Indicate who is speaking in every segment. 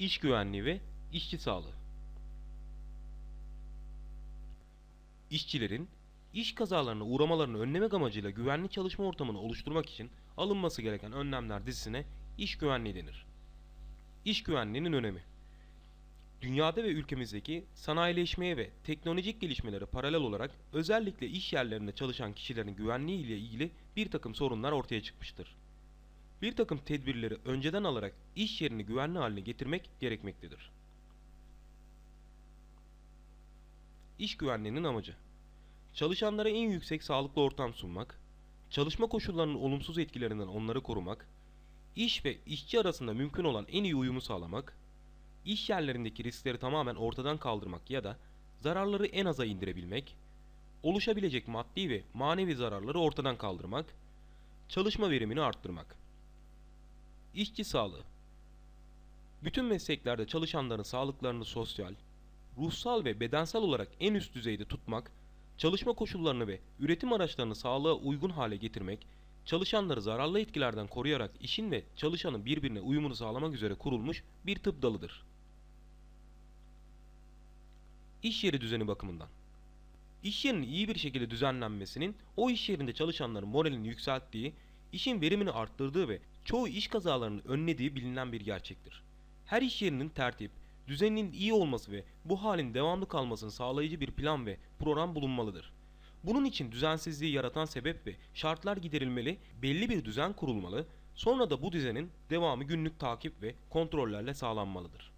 Speaker 1: iş güvenliği ve işçi sağlığı. İşçilerin iş kazalarına uğramalarını önlemek amacıyla güvenli çalışma ortamını oluşturmak için alınması gereken önlemler dizisine iş güvenliği denir. İş güvenliğinin önemi Dünyada ve ülkemizdeki sanayileşmeye ve teknolojik gelişmelere paralel olarak özellikle iş yerlerinde çalışan kişilerin güvenliği ile ilgili bir takım sorunlar ortaya çıkmıştır. Bir takım tedbirleri önceden alarak iş yerini güvenli haline getirmek gerekmektedir. İş güvenliğinin amacı Çalışanlara en yüksek sağlıklı ortam sunmak, çalışma koşullarının olumsuz etkilerinden onları korumak, iş ve işçi arasında mümkün olan en iyi uyumu sağlamak, iş yerlerindeki riskleri tamamen ortadan kaldırmak ya da zararları en aza indirebilmek, oluşabilecek maddi ve manevi zararları ortadan kaldırmak, çalışma verimini arttırmak. İşçi sağlığı Bütün mesleklerde çalışanların sağlıklarını sosyal, ruhsal ve bedensel olarak en üst düzeyde tutmak, çalışma koşullarını ve üretim araçlarını sağlığa uygun hale getirmek, çalışanları zararlı etkilerden koruyarak işin ve çalışanın birbirine uyumunu sağlamak üzere kurulmuş bir tıp dalıdır. İş yeri düzeni bakımından. İş yerinin iyi bir şekilde düzenlenmesinin o iş yerinde çalışanların moralini yükselttiği, işin verimini arttırdığı ve çoğu iş kazalarını önlediği bilinen bir gerçektir. Her iş yerinin tertip, düzeninin iyi olması ve bu halin devamlı kalmasını sağlayıcı bir plan ve program bulunmalıdır. Bunun için düzensizliği yaratan sebep ve şartlar giderilmeli, belli bir düzen kurulmalı, sonra da bu düzenin devamı günlük takip ve kontrollerle sağlanmalıdır.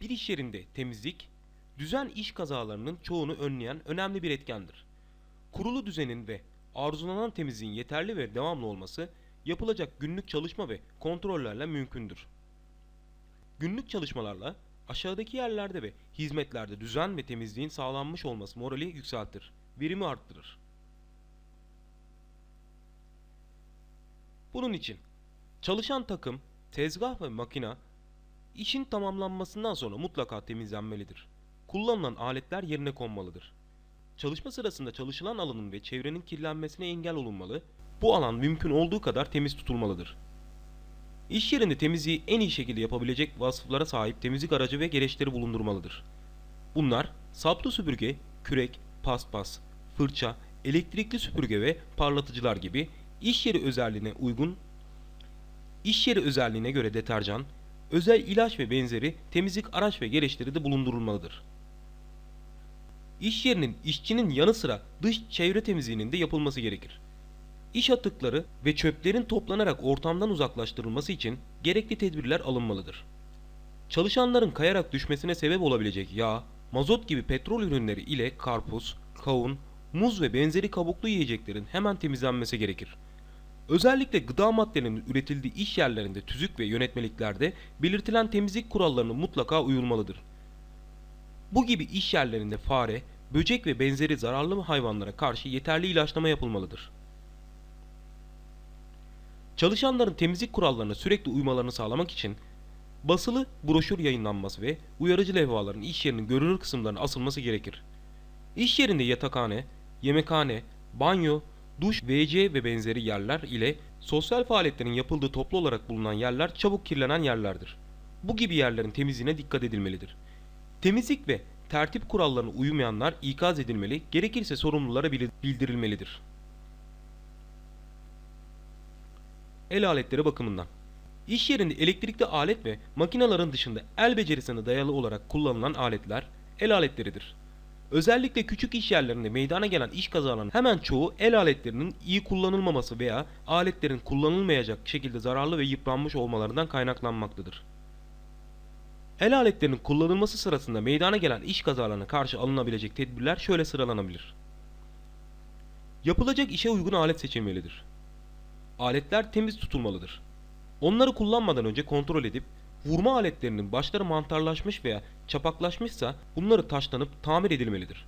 Speaker 1: Bir iş yerinde temizlik, düzen iş kazalarının çoğunu önleyen önemli bir etkendir. Kurulu düzenin ve arzulanan temizliğin yeterli ve devamlı olması yapılacak günlük çalışma ve kontrollerle mümkündür. Günlük çalışmalarla aşağıdaki yerlerde ve hizmetlerde düzen ve temizliğin sağlanmış olması morali yükseltir, verimi arttırır. Bunun için çalışan takım, tezgah ve makina işin tamamlanmasından sonra mutlaka temizlenmelidir. Kullanılan aletler yerine konmalıdır. Çalışma sırasında çalışılan alanın ve çevrenin kirlenmesine engel olunmalı, bu alan mümkün olduğu kadar temiz tutulmalıdır. İş yerinde temizliği en iyi şekilde yapabilecek vasıflara sahip temizlik aracı ve gereçleri bulundurmalıdır. Bunlar saplı süpürge, kürek, paspas, fırça, elektrikli süpürge ve parlatıcılar gibi iş yeri özelliğine uygun iş yeri özelliğine göre deterjan, özel ilaç ve benzeri temizlik araç ve gereçleri de bulundurulmalıdır. İş yerinin işçinin yanı sıra dış çevre temizliğinin de yapılması gerekir. İş atıkları ve çöplerin toplanarak ortamdan uzaklaştırılması için gerekli tedbirler alınmalıdır. Çalışanların kayarak düşmesine sebep olabilecek yağ, mazot gibi petrol ürünleri ile karpuz, kavun, muz ve benzeri kabuklu yiyeceklerin hemen temizlenmesi gerekir. Özellikle gıda maddelerinin üretildiği iş yerlerinde tüzük ve yönetmeliklerde belirtilen temizlik kurallarına mutlaka uyulmalıdır. Bu gibi iş yerlerinde fare, böcek ve benzeri zararlı hayvanlara karşı yeterli ilaçlama yapılmalıdır. Çalışanların temizlik kurallarına sürekli uymalarını sağlamak için basılı broşür yayınlanması ve uyarıcı levhaların iş yerinin görünür kısımlarına asılması gerekir. İş yerinde yatakhane, yemekhane, banyo, duş, WC ve benzeri yerler ile sosyal faaliyetlerin yapıldığı toplu olarak bulunan yerler çabuk kirlenen yerlerdir. Bu gibi yerlerin temizliğine dikkat edilmelidir. Temizlik ve tertip kurallarına uymayanlar ikaz edilmeli, gerekirse sorumlulara bildirilmelidir. El aletleri bakımından. İş yerinde elektrikli alet ve makinelerin dışında el becerisine dayalı olarak kullanılan aletler el aletleridir. Özellikle küçük iş yerlerinde meydana gelen iş kazalarının hemen çoğu el aletlerinin iyi kullanılmaması veya aletlerin kullanılmayacak şekilde zararlı ve yıpranmış olmalarından kaynaklanmaktadır. El aletlerinin kullanılması sırasında meydana gelen iş kazalarına karşı alınabilecek tedbirler şöyle sıralanabilir. Yapılacak işe uygun alet seçilmelidir. Aletler temiz tutulmalıdır. Onları kullanmadan önce kontrol edip vurma aletlerinin başları mantarlaşmış veya çapaklaşmışsa bunları taşlanıp tamir edilmelidir.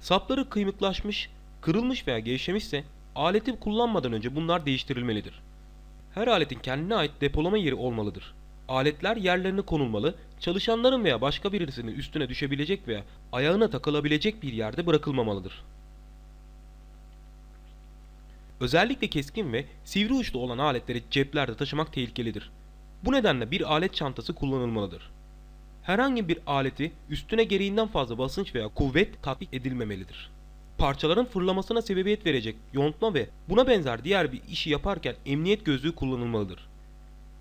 Speaker 1: Sapları kıymıklaşmış, kırılmış veya gevşemişse aleti kullanmadan önce bunlar değiştirilmelidir. Her aletin kendine ait depolama yeri olmalıdır. Aletler yerlerine konulmalı, çalışanların veya başka birisinin üstüne düşebilecek veya ayağına takılabilecek bir yerde bırakılmamalıdır. Özellikle keskin ve sivri uçlu olan aletleri ceplerde taşımak tehlikelidir. Bu nedenle bir alet çantası kullanılmalıdır. Herhangi bir aleti üstüne gereğinden fazla basınç veya kuvvet tatbik edilmemelidir. Parçaların fırlamasına sebebiyet verecek yontma ve buna benzer diğer bir işi yaparken emniyet gözlüğü kullanılmalıdır.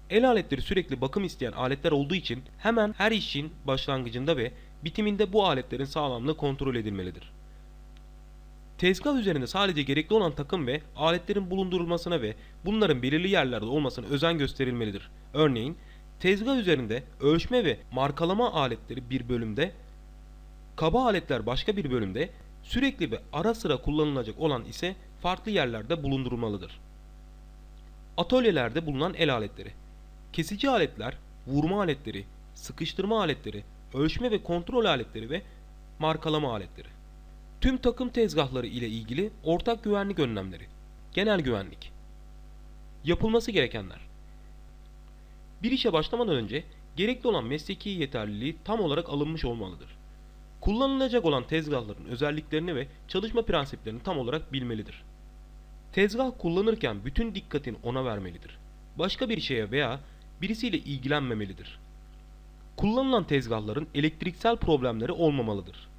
Speaker 1: El aletleri sürekli bakım isteyen aletler olduğu için hemen her işin başlangıcında ve bitiminde bu aletlerin sağlamlığı kontrol edilmelidir. Tezgah üzerinde sadece gerekli olan takım ve aletlerin bulundurulmasına ve bunların belirli yerlerde olmasına özen gösterilmelidir. Örneğin tezgah üzerinde ölçme ve markalama aletleri bir bölümde, kaba aletler başka bir bölümde, sürekli ve ara sıra kullanılacak olan ise farklı yerlerde bulundurulmalıdır. Atölyelerde bulunan el aletleri Kesici aletler, vurma aletleri, sıkıştırma aletleri, ölçme ve kontrol aletleri ve markalama aletleri. Tüm takım tezgahları ile ilgili ortak güvenlik önlemleri. Genel güvenlik. Yapılması gerekenler. Bir işe başlamadan önce gerekli olan mesleki yeterliliği tam olarak alınmış olmalıdır. Kullanılacak olan tezgahların özelliklerini ve çalışma prensiplerini tam olarak bilmelidir. Tezgah kullanırken bütün dikkatini ona vermelidir. Başka bir şeye veya birisiyle ilgilenmemelidir. Kullanılan tezgahların elektriksel problemleri olmamalıdır.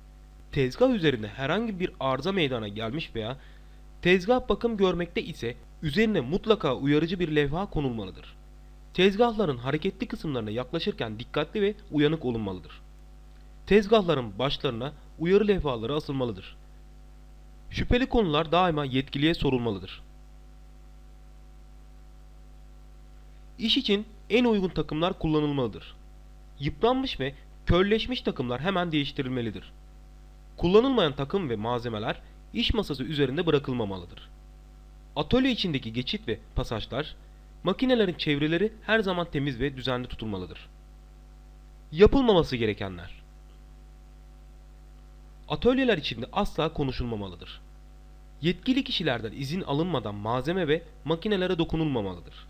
Speaker 1: Tezgah üzerinde herhangi bir arıza meydana gelmiş veya tezgah bakım görmekte ise üzerine mutlaka uyarıcı bir levha konulmalıdır. Tezgahların hareketli kısımlarına yaklaşırken dikkatli ve uyanık olunmalıdır. Tezgahların başlarına uyarı levhaları asılmalıdır. Şüpheli konular daima yetkiliye sorulmalıdır. İş için en uygun takımlar kullanılmalıdır. Yıpranmış ve körleşmiş takımlar hemen değiştirilmelidir. Kullanılmayan takım ve malzemeler iş masası üzerinde bırakılmamalıdır. Atölye içindeki geçit ve pasajlar, makinelerin çevreleri her zaman temiz ve düzenli tutulmalıdır. Yapılmaması gerekenler Atölyeler içinde asla konuşulmamalıdır. Yetkili kişilerden izin alınmadan malzeme ve makinelere dokunulmamalıdır.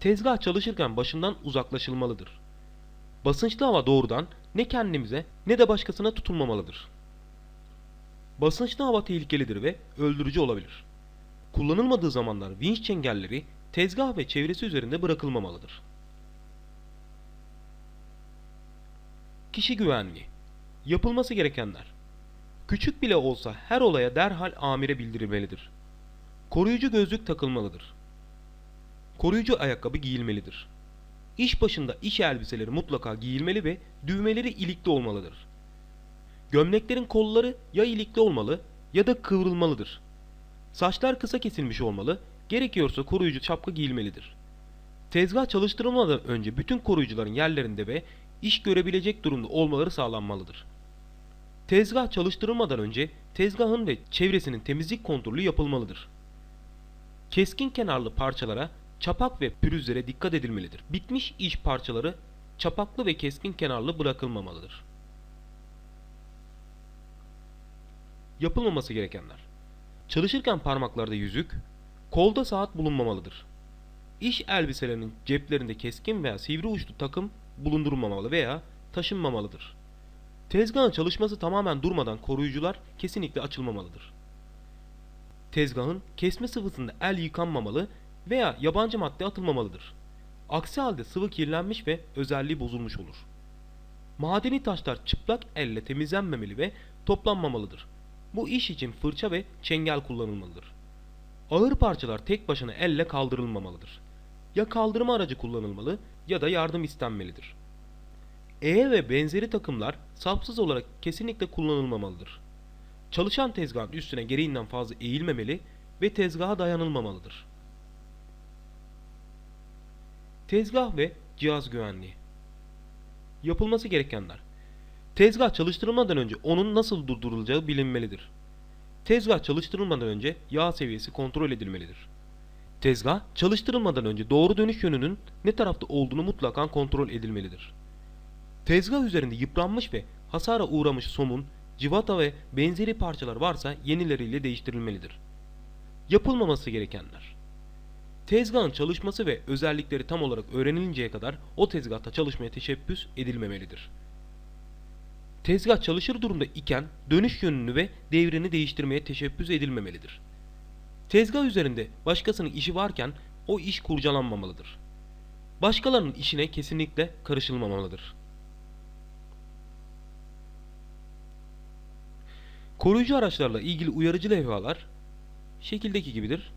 Speaker 1: Tezgah çalışırken başından uzaklaşılmalıdır. Basınçlı hava doğrudan ne kendimize ne de başkasına tutulmamalıdır. Basınçlı hava tehlikelidir ve öldürücü olabilir. Kullanılmadığı zamanlar vinç çengelleri tezgah ve çevresi üzerinde bırakılmamalıdır. Kişi güvenliği Yapılması gerekenler Küçük bile olsa her olaya derhal amire bildirilmelidir. Koruyucu gözlük takılmalıdır. Koruyucu ayakkabı giyilmelidir. İş başında iş elbiseleri mutlaka giyilmeli ve düğmeleri ilikli olmalıdır. Gömleklerin kolları ya ilikli olmalı ya da kıvrılmalıdır. Saçlar kısa kesilmiş olmalı, gerekiyorsa koruyucu şapka giyilmelidir. Tezgah çalıştırılmadan önce bütün koruyucuların yerlerinde ve iş görebilecek durumda olmaları sağlanmalıdır. Tezgah çalıştırılmadan önce tezgahın ve çevresinin temizlik kontrolü yapılmalıdır. Keskin kenarlı parçalara, çapak ve pürüzlere dikkat edilmelidir. Bitmiş iş parçaları çapaklı ve keskin kenarlı bırakılmamalıdır. Yapılmaması gerekenler. Çalışırken parmaklarda yüzük, kolda saat bulunmamalıdır. İş elbiselerinin ceplerinde keskin veya sivri uçlu takım bulundurulmamalı veya taşınmamalıdır. Tezgahın çalışması tamamen durmadan koruyucular kesinlikle açılmamalıdır. Tezgahın kesme sıvısında el yıkanmamalı veya yabancı madde atılmamalıdır. Aksi halde sıvı kirlenmiş ve özelliği bozulmuş olur. Madeni taşlar çıplak elle temizlenmemeli ve toplanmamalıdır. Bu iş için fırça ve çengel kullanılmalıdır. Ağır parçalar tek başına elle kaldırılmamalıdır. Ya kaldırma aracı kullanılmalı ya da yardım istenmelidir. E ve benzeri takımlar sapsız olarak kesinlikle kullanılmamalıdır. Çalışan tezgahın üstüne gereğinden fazla eğilmemeli ve tezgaha dayanılmamalıdır. Tezgah ve cihaz güvenliği Yapılması gerekenler Tezgah çalıştırılmadan önce onun nasıl durdurulacağı bilinmelidir. Tezgah çalıştırılmadan önce yağ seviyesi kontrol edilmelidir. Tezgah çalıştırılmadan önce doğru dönüş yönünün ne tarafta olduğunu mutlaka kontrol edilmelidir. Tezgah üzerinde yıpranmış ve hasara uğramış somun, civata ve benzeri parçalar varsa yenileriyle değiştirilmelidir. Yapılmaması gerekenler Tezgahın çalışması ve özellikleri tam olarak öğrenilinceye kadar o tezgahta çalışmaya teşebbüs edilmemelidir. Tezgah çalışır durumda iken dönüş yönünü ve devrini değiştirmeye teşebbüs edilmemelidir. Tezgah üzerinde başkasının işi varken o iş kurcalanmamalıdır. Başkalarının işine kesinlikle karışılmamalıdır. Koruyucu araçlarla ilgili uyarıcı levhalar şekildeki gibidir.